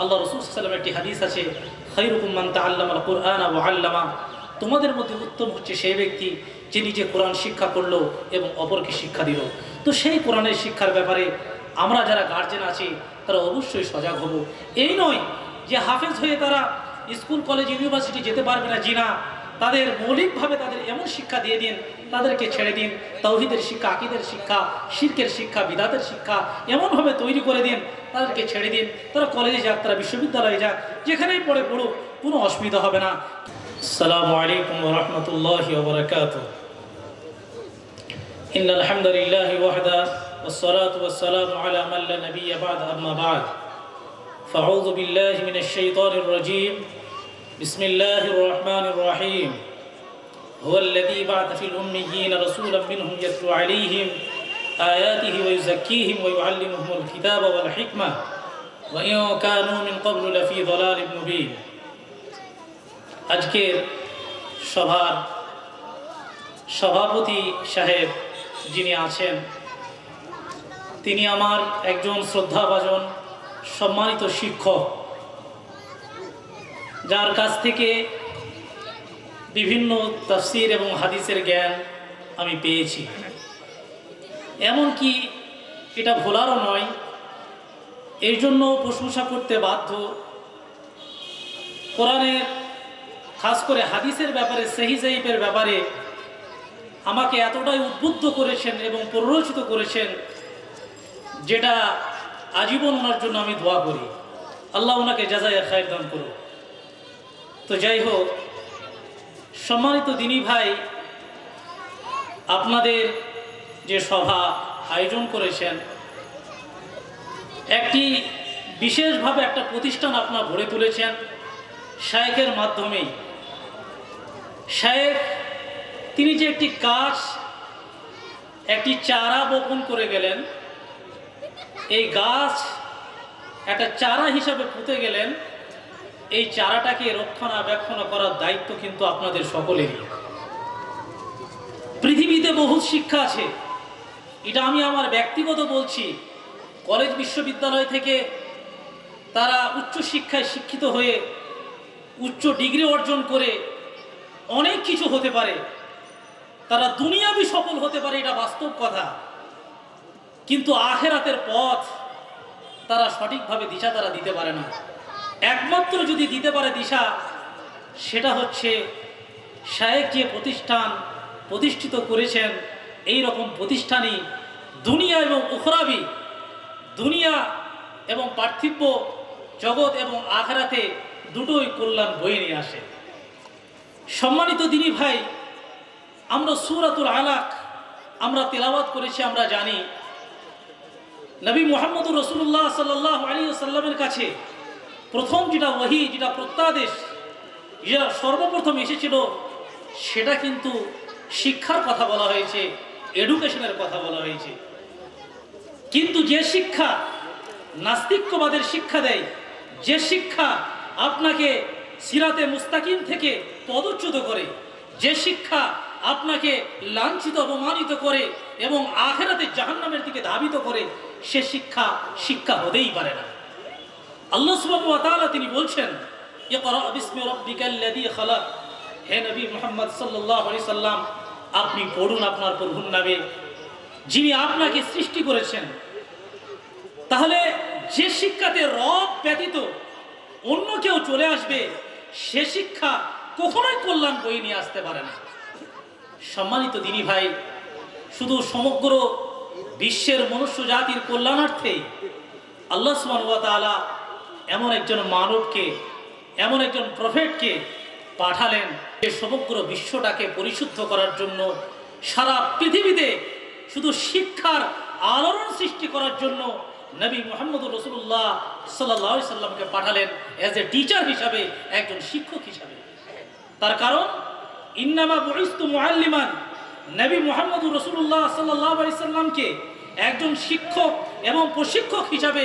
আল্লাহ রসুল সাল্লামের একটি হাদিস আছে তোমাদের মধ্যে উত্তম হচ্ছে সেই ব্যক্তি যে নিজে কোরআন শিক্ষা করল এবং অপরকে শিক্ষা দিল। তো সেই কোরআনের শিক্ষার ব্যাপারে আমরা যারা গার্জেন আছি, তারা অবশ্যই সজাগ হব। এই নয় যে হাফেজ হয়ে তারা স্কুল, কলেজ, ইউনিভার্সিটি যেতে পারবে না জিনা তাদের মৌলিকভাবে তাদের এমন শিক্ষা দিয়ে দিন তাদেরকে ছেড়ে দিন তৌহিদের শিক্ষা আকিদের শিক্ষা শির্কের শিক্ষা বিদাতের শিক্ষা এমনভাবে তৈরি করে দিন তাদেরকে ছেড়ে দিন তারা কলেজে যাক তারা বিশ্ববিদ্যালয়ে যাক যেখানেই পড়ে পড়ুক কোনো অসুবিধা হবে না আসসালামু আলাইকুম রহমতুল্লাহ বরকাত إن الحمد لله وحده والصلاة والسلام على من لا نبي بعد أما بعد فأعوذ بالله من الشيطان الرجيم بسم الله الرحمن الرحيم هو الذي بعث في الأميين رسولا منهم يتلو عليهم آياته ويزكيهم ويعلمهم الكتاب والحكمة وإن كانوا من قبل لفي ضلال مبين আজকের সভার সভাপতি সাহেব যিনি আছেন তিনি আমার একজন শ্রদ্ধাভাজন সম্মানিত শিক্ষক যার কাছ থেকে বিভিন্ন তফসির এবং হাদিসের জ্ঞান আমি পেয়েছি। এমনকি এটা ভোলারও নয় এই জন্য প্রশংসা করতে বাধ্য। কোরআনের খাস করে হাদিসের ব্যাপারে, সেহি জাইবের ব্যাপারে আমাকে এতটাই উদ্বুদ্ধ করেছেন এবং প্ররোচিত করেছেন যেটা আজীবন ওনার জন্য আমি দোয়া করি। আল্লাহ ওনাকে যাজাই খায়ের দান করুন তো যাই হোক, সম্মানিত দিনী ভাই, আপনাদের যে সভা আয়োজন করেছেন, একটি বিশেষভাবে একটা প্রতিষ্ঠান আপনার গড়ে তুলেছেন শায়েকের মাধ্যমেই। শায়েক, তিনি যে একটি গাছ একটি চারা বপন করে গেলেন, এই গাছ একটা চারা হিসাবে পুঁতে গেলেন এই চারাটাকে রক্ষণাবেক্ষণ করার দায়িত্ব কিন্তু আপনাদের সকলেরই। পৃথিবীতে বহু শিক্ষা আছে। এটা আমি আমার ব্যক্তিগত বলছি। কলেজ বিশ্ববিদ্যালয় থেকে তারা উচ্চ শিক্ষায় শিক্ষিত হয়ে উচ্চ ডিগ্রি অর্জন করে অনেক কিছু হতে পারে। তারা দুনিয়াবি সফল হতে পারে, এটা বাস্তব কথা। কিন্তু আখেরাতের পথ তারা সঠিকভাবে দিশা তারা দিতে পারে না। একমাত্র যদি দিতে পারে দিশা, সেটা হচ্ছে শায়েক যে প্রতিষ্ঠান প্রতিষ্ঠিত করেছেন, এই রকম প্রতিষ্ঠানই দুনিয়া এবং উখরাবি, দুনিয়া এবং পার্থিব্য জগৎ এবং আখেরাতে দুটোই কল্যাণ বয়ে নিয়ে আসে। সম্মানিত দিনী ভাই, আমরা সুরাতুল আলাক, আমরা তেলাওয়াত করেছি, আমরা জানি। নবী মোহাম্মদুর রসুল্লাহ সাল্লাহ আলী সাল্লামের কাছে প্রথম যেটা ওহি যেটা প্রত্যাদেশ, যেটা সর্বপ্রথম এসেছিল, সেটা কিন্তু শিক্ষার কথা বলা হয়েছে এডুকেশনের কথা বলা হয়েছে। কিন্তু যে শিক্ষা নাস্তিক্যবাদের শিক্ষা দেয়, যে শিক্ষা আপনাকে সিরাতে মুস্তাকিম থেকে পদচ্যুত করে, যে শিক্ষা আপনাকে লাঞ্ছিত, অপমানিত করে এবং আখেরাতে জাহান্নামের দিকে ধাবিত করে, সে শিক্ষা শিক্ষা হতেই পারে না। আল্লাহ ওয়া তিনি বলছেন হে নবী মুহাম্মদ সাল্লাম, আপনি পড়ুন আপনার প্রভুর নামে, যিনি আপনাকে সৃষ্টি করেছেন। তাহলে যে শিক্ষাতে রব ব্যতীত অন্য কেউ চলে আসবে, সে শিক্ষা কখনোই কল্যাণ বই নিয়ে আসতে পারে না। সম্মানিত দিনী ভাই, শুধু সমগ্র বিশ্বের মনুষ্য জাতির কল্যাণার্থে আল্লাহ সুবাহ এমন একজন মানবকে, এমন একজন প্রফেটকে পাঠালেন যে সমগ্র বিশ্বটাকে পরিশুদ্ধ করার জন্য সারা পৃথিবীতে শুধু শিক্ষার আলোড়ন সৃষ্টি করার জন্য নবী মোহাম্মদ রসুল্লাহ সাল্লাহ সাল্লামকে পাঠালেন অ্যাজ এ টিচার হিসাবে, একজন শিক্ষক হিসাবে। তার কারণ, ইন্নামা বরিস্তু মুআল্লিমান। নবী মোহাম্মদ রসুল্লাহ সাল্লাহ সাল্লামকে একজন শিক্ষক এবং প্রশিক্ষক হিসাবে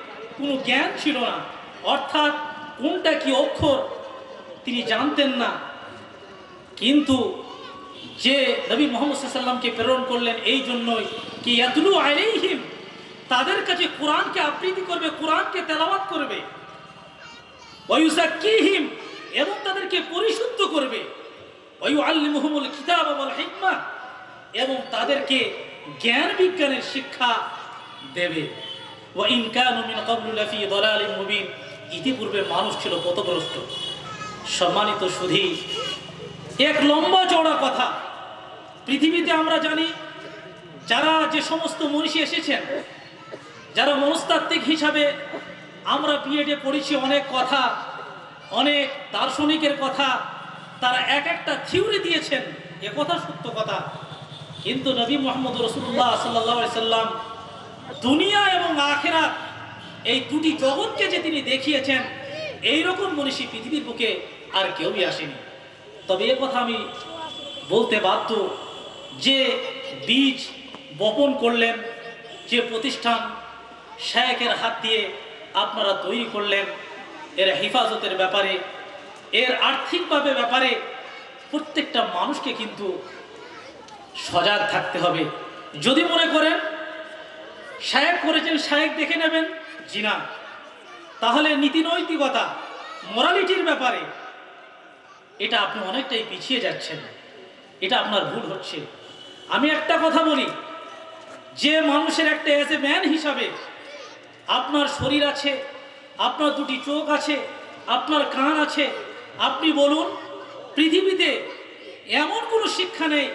কোনো জ্ঞান ছিল না। অর্থাৎ কোনটা কি অক্ষর তিনি জানতেন না। কিন্তু যে নবী মোহাম্মদ সাল্লামকে প্রেরণ করলেন, এই জন্যই কি ইয়াতলু আলাইহিম? তাদের কাছে কোরআনকে আবৃত্তি করবে, কোরআনকে তেলাওয়াত করবে। ওয়ুসাক্কিহিম এবং তাদেরকে পরিশুদ্ধ করবে। ওয়ুআল্লিমুহুমুল কিতাব ওয়াল হিকমা, এবং তাদেরকে জ্ঞান বিজ্ঞানের শিক্ষা দেবে। ইতিপূর্বে মানুষ ছিল পথভ্রষ্ট। সম্মানিত সুধী, এক লম্বা চওড়া কথা। পৃথিবীতে আমরা জানি, যারা যে সমস্ত মনীষী এসেছেন, যারা মনস্তাত্ত্বিক হিসাবে আমরা বিএডে পড়েছি অনেক কথা, অনেক দার্শনিকের কথা, তারা এক একটা থিওরি দিয়েছেন। এ কথা সত্য কথা। কিন্তু নবী মোহাম্মদ রসুল্লাহ সাল্লাহ সাল্লাম দুনিয়া এবং আখেরা এই দুটি জগৎকে যে তিনি দেখিয়েছেন এই রকম মনীষী পৃথিবীর বুকে আর কেউই আসেনি। তবে এ কথা আমি বলতে বাধ্য যে বীজ বপন করলেন, যে প্রতিষ্ঠান শায়কের হাত দিয়ে আপনারা তৈরি করলেন, এর হেফাজতের ব্যাপারে, এর আর্থিকভাবে ব্যাপারে প্রত্যেকটা মানুষকে কিন্তু সজাগ থাকতে হবে। যদি মনে করেন শায়েক করেছেন, শায়েক দেখে নেবেন। জি না। তাহলে নীতিনৈতিকতা মোরালিটির ব্যাপারে এটা আপনি অনেকটাই পিছিয়ে যাচ্ছেন। এটা আপনার ভুল হচ্ছে। আমি একটা কথা বলি, যে মানুষের একটা অ্যাজ এ ম্যান হিসাবে আপনার শরীর আছে, আপনার দুটি চোখ আছে, আপনার কান আছে, আপনি বলুন, পৃথিবীতে এমন কোনো শিক্ষা নেই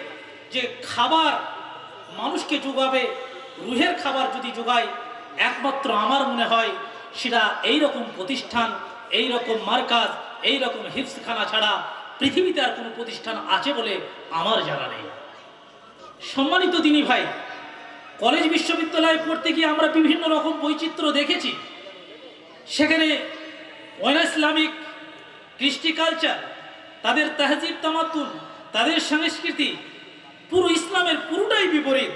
যে খাবার মানুষকে যোগাবে রুহের খাবার যদি যোগায়, একমাত্র আমার মনে হয় সেটা এই রকম প্রতিষ্ঠান এই রকম মার্কাজ এই রকম হিফসখানা ছাড়া পৃথিবীতে আর কোনো প্রতিষ্ঠান আছে বলে আমার জানা নেই। সম্মানিত দিনী ভাই, কলেজ বিশ্ববিদ্যালয়ে পড়তে গিয়ে আমরা বিভিন্ন রকম বৈচিত্র্য দেখেছি। সেখানে ওয়ান ইসলামিক, কৃষ্টি কালচার, তাদের তাহজিব তামাতুন তাদের সংস্কৃতি, পুরো ইসলামের পুরোটাই বিপরীত।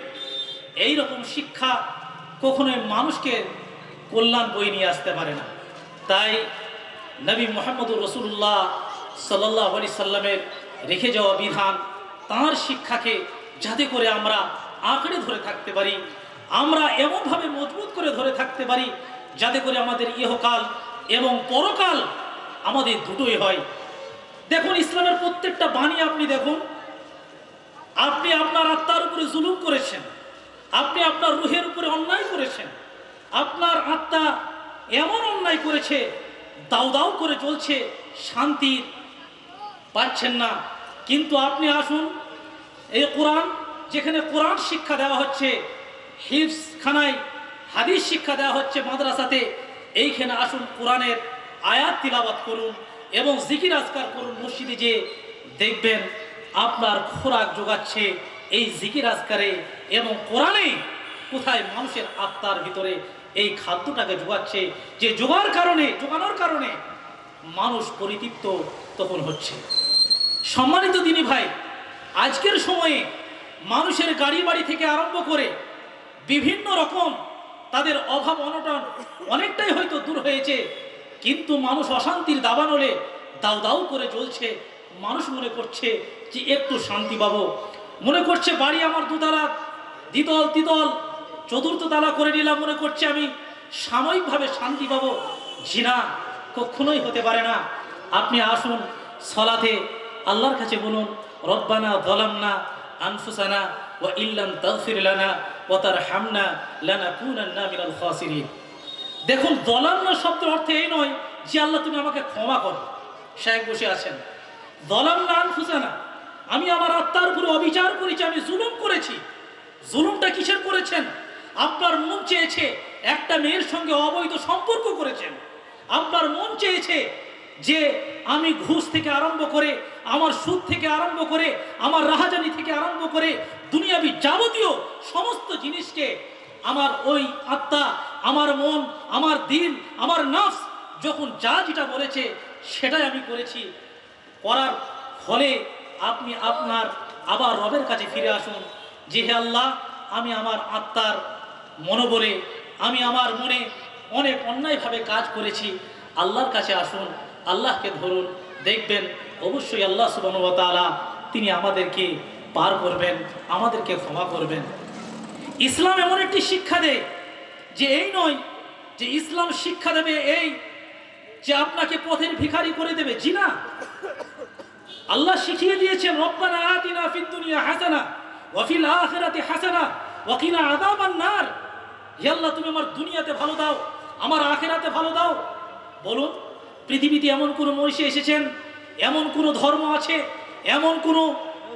এই রকম শিক্ষা কখনোই মানুষকে কল্যাণ বই নিয়ে আসতে পারে না। তাই নবী মোহাম্মদুর রসুল্লাহ সাল্লাহ আলি সাল্লামের রেখে যাওয়া বিধান, তাঁর শিক্ষাকে যাতে করে আমরা আঁকড়ে ধরে থাকতে পারি, আমরা এমনভাবে মজবুত করে ধরে থাকতে পারি যাতে করে আমাদের ইহকাল এবং পরকাল আমাদের দুটোই হয়। দেখুন, ইসলামের প্রত্যেকটা বাণী আপনি দেখুন, আপনি আপনার আত্মার উপরে জুলুম করেছেন। আপনি আপনার রুহের উপরে অন্যায় করেছেন। আপনার আত্মা এমন অন্যায় করেছে, দাউ দাউ করে চলছে শান্তির পাচ্ছেন না। কিন্তু আপনি আসুন, এই কোরআন, যেখানে কোরআন শিক্ষা দেওয়া হচ্ছে হিফস খানায় হাদিস শিক্ষা দেওয়া হচ্ছে মাদ্রাসাতে, এইখানে আসুন, কোরআনের আয়াত তিলাবাত করুন এবং জিকির আজকার করুন মসজিদে যে দেখবেন আপনার খোরাক যোগাচ্ছে। এই জিকির আজকারে এবং কোরআনে কোথায় মানুষের আত্মার ভিতরে এই খাদ্যটাকে যোগাচ্ছে যে যোগার কারণে যোগানোর কারণে মানুষ পরিতৃপ্ত তখন হচ্ছে। সম্মানিত দিনী ভাই, আজকের সময়ে মানুষের গাড়ি বাড়ি থেকে আরম্ভ করে বিভিন্ন রকম তাদের অভাব অনটন অনেকটাই হয়তো দূর হয়েছে, কিন্তু মানুষ অশান্তির দাবানলে দাউ দাউ করে চলছে মানুষ মনে করছে যে একটু শান্তি পাবো মনে করছে বাড়ি আমার দুতলা দ্বিতল, তিতল, চতুর্থ তালা করে নিলাম, মনে করছে আমি সাময়িকভাবে শান্তি পাবো। ঝিনা কখনোই হতে পারে না। আপনি আসুন, সলাতে আল্লাহর কাছে বলুন, রব্বানা দলামনা আনফুসানা ওয়া ইল্লাম তাগফির লানা ওয়া তারহামনা লানাকুনান্না মিনাল খাসিরিন। দেখুন দলামনা শব্দের অর্থে এই নয় যে আল্লাহ তুমি আমাকে ক্ষমা করো। সাহেব বসে আছেন। দলামনা আনফুসানা আমি আমার আত্মার উপরে অবিচার করেছি, আমি জুলুম করেছি। জুলুমটা কিসের করেছেন? আপনার মন চেয়েছে একটা মেয়ের সঙ্গে অবৈধ সম্পর্ক করেছেন। আপনার মন চেয়েছে যে আমি ঘুষ থেকে আরম্ভ করে, আমার সুদ থেকে আরম্ভ করে, আমার রাহাজানি থেকে আরম্ভ করে, দুনিয়াবি যাবতীয় সমস্ত জিনিসকে আমার ওই আত্মা, আমার মন, আমার দিন, আমার নাফস যখন যা যেটা বলেছে, সেটাই আমি করেছি। করার ফলে আপনি আপনার আবার রবের কাছে ফিরে আসুন। যে হে আল্লাহ, আমি আমার আত্মার মনোবলে, আমি আমার মনে অনেক অন্যায়ভাবে কাজ করেছি। আল্লাহর কাছে আসুন, আল্লাহকে ধরুন, দেখবেন, অবশ্যই আল্লাহ সুবানুবতালা তিনি আমাদেরকে পার করবেন, আমাদেরকে ক্ষমা করবেন। ইসলাম এমন একটি শিক্ষা দেয় যে এই নয় যে ইসলাম শিক্ষা দেবে এই যে আপনাকে পথের ভিখারি করে দেবে। জি না। আল্লাহ শিখিয়ে দিয়েছেন, রব্বানা আতিনা ফিদ দুনিয়া হাসানা, ওয়া ফিল আখিরাতি হাসানা, ওয়া কিনা আযাবান নার। হে আল্লাহ, তুমি আমার দুনিয়াতে ভালো দাও, আমার আখিরাতে ভালো দাও। বলুন, পৃথিবীতে এমন কোন মনীষী এসেছেন, এমন কোন ধর্ম আছে, এমন কোন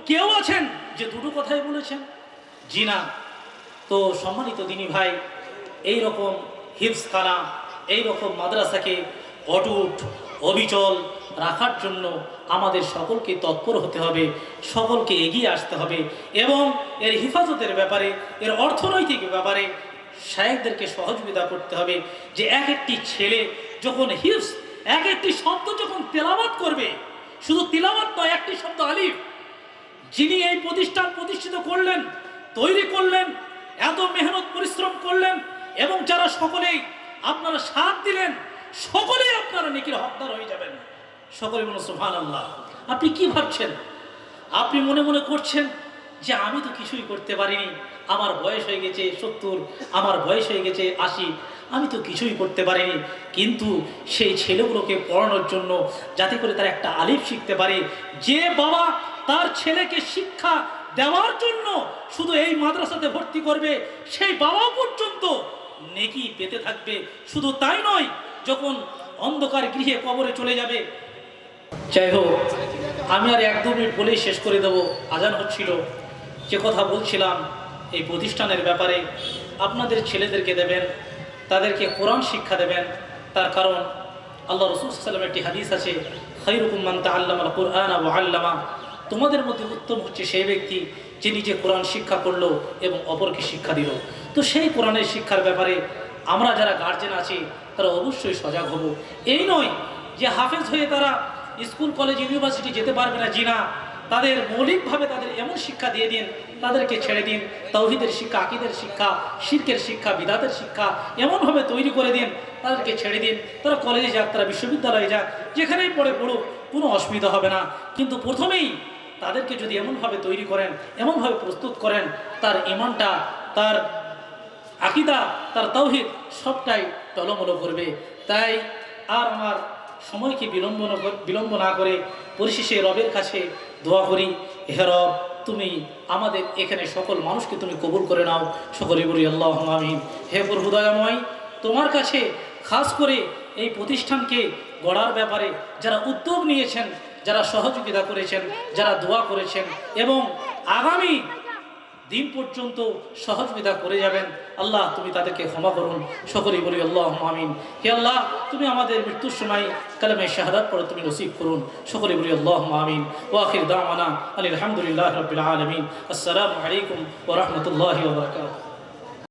কেউ আছেন যে দুটো কথাই বলেছেন? জি না। তো সম্মানিত দিনী ভাই এই রকম হিফসখানা এই রকম মাদ্রাসাকে অটুট, অবিচল রাখার জন্য আমাদের সকলকে তৎপর হতে হবে, সকলকে এগিয়ে আসতে হবে এবং এর হেফাজতের ব্যাপারে, এর অর্থনৈতিক ব্যাপারে শায়েকদেরকে সহযোগিতা করতে হবে যে এক একটি ছেলে যখন হিফস এক একটি শব্দ যখন তেলাবাত করবে, শুধু তিলাবাত নয়, একটি শব্দ আলিফ, যিনি এই প্রতিষ্ঠান প্রতিষ্ঠিত করলেন, তৈরি করলেন, এত মেহনত, পরিশ্রম করলেন এবং যারা সকলেই আপনারা সাথ দিলেন, সকলেই আপনারা নেকির হকদার হয়ে যাবেন। সকলে বলুন সুহান আল্লাহ আপনি কি ভাবছেন? আপনি মনে মনে করছেন যে আমি তো কিছুই করতে পারিনি। আমার বয়স হয়ে গেছে সত্তর, আমার বয়স হয়ে গেছে আশি। আমি তো কিছুই করতে পারিনি। কিন্তু সেই ছেলেগুলোকে পড়ানোর জন্য যাতে করে তারা একটা আলিফ শিখতে পারে, যে বাবা তার ছেলেকে শিক্ষা দেওয়ার জন্য শুধু এই মাদ্রাসাতে ভর্তি করবে, সেই বাবা পর্যন্ত নেকি পেতে থাকবে। শুধু তাই নয়, যখন অন্ধকার গৃহে কবরে চলে যাবে যাই হোক, আমি আর এক দু মিনিট বলেই শেষ করে দেবো। আজান হচ্ছিল। যে কথা বলছিলাম এই প্রতিষ্ঠানের ব্যাপারে, আপনাদের ছেলেদেরকে দেবেন, তাদেরকে কোরআন শিক্ষা দেবেন। তার কারণ, আল্লাহ রসুল একটি হাদিস আছে খৈরুকুম্মান তা আল্লাম কোরআন আবু আল্লামা। তোমাদের মধ্যে উত্তম হচ্ছে সেই ব্যক্তি যে নিজে কোরআন শিক্ষা করল এবং অপরকে শিক্ষা দিল। তো সেই কোরআনের শিক্ষার ব্যাপারে আমরা যারা গার্জেন আছি, তারা অবশ্যই সজাগ হব। এই নয় যে হাফেজ হয়ে তারা স্কুল, কলেজ, ইউনিভার্সিটি যেতে পারবে না জিনা তাদের মৌলিকভাবে তাদের এমন শিক্ষা দিয়ে দিন, তাদেরকে ছেড়ে দিন। তৌহিদের শিক্ষা, আকিদের শিক্ষা, শির্কের শিক্ষা, বিদাতের শিক্ষা এমনভাবে তৈরি করে দিন, তাদেরকে ছেড়ে দিন। তারা কলেজে যাক, তারা বিশ্ববিদ্যালয়ে যাক, যেখানেই পড়ে পড়ুক, কোনো অসুবিধা হবে না। কিন্তু প্রথমেই তাদেরকে যদি এমনভাবে তৈরি করেন, এমনভাবে প্রস্তুত করেন, তার ইমানটা, তার আকিদা, তার তৌহিদ সবটাই টলমলো করবে। তাই আর আমার সময়কে বিলম্ব বিলম্ব না করে পরিশেষে রবের কাছে দোয়া করি, হে রব, তুমি আমাদের এখানে সকল মানুষকে তুমি কবুল করে নাও। সকলে বলি আল্লাহ আমিন। হে প্রভু দয়াময়, তোমার কাছে খাস করে এই প্রতিষ্ঠানকে গড়ার ব্যাপারে যারা উদ্যোগ নিয়েছেন, যারা সহযোগিতা করেছেন, যারা দোয়া করেছেন এবং আগামী দিন পর্যন্ত সহযোগিতা করে যাবেন। আল্লাহ, তুমি তাদেরকে ক্ষমা করুন। সকলেই বলি আল্লাহ আমিন। হে আল্লাহ, তুমি আমাদের মৃত্যুর সময় কালামে শাহাদাত পরে তুমি নসিব করুন। সকলেই বলি আল্লাহ আমিন। ওয়াখির দামানা আলী আলহামদুলিল্লাহ রবিল আলমিন। আসসালামু আলাইকুম ওরহমতুল্লাহ ওবরাকাত